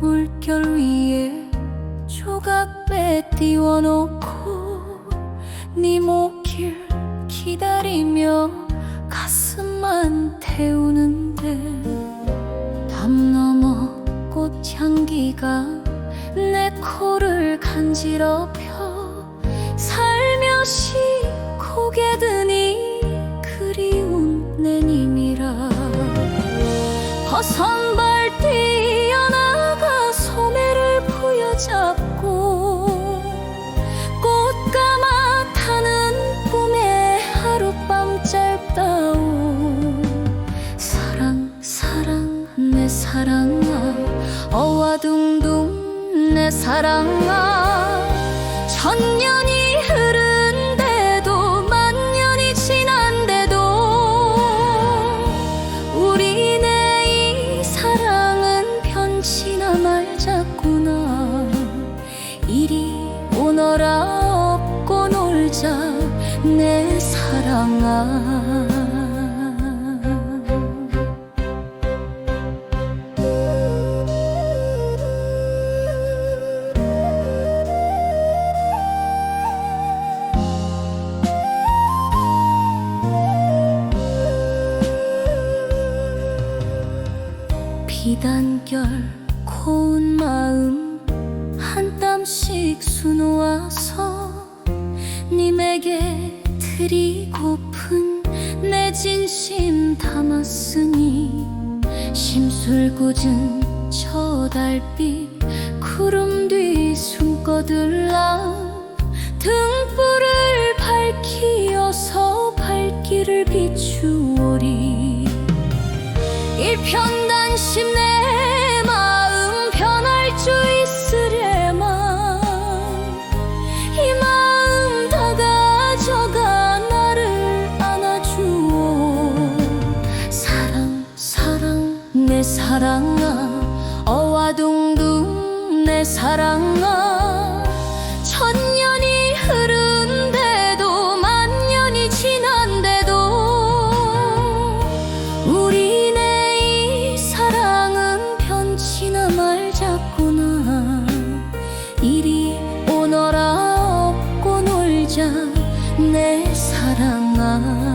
물결 위에 조각 빼띄워 놓고 네 목길 기다리며 가슴만 태우는데 담 넘어 꽃향기가 내 코를 간지럽혀 살며시 고개 드니 그리운 내님이라. 벗어 내 사랑아 어와둥둥 내 사랑아. 천년이 흐른데도 만년이 지난데도 우리네 이 사랑은 변치나 말자꾸나. 이리 오너라 업고 놀자 내 사랑아 비단결 고운 마음 한 땀씩 수놓아서 님에게 드리고픈 내 진심 담았으니 심술궂은 저 달빛 구름 뒤 숨거들라 등불을 밝히어서 발길을 비추오리. 일편 단심 내 마음 변할 줄 있으려만 이 마음 다 가져가 나를 안아주오 사랑 사랑 내 사랑아. 어와둥둥 내 사랑아 내 사랑아.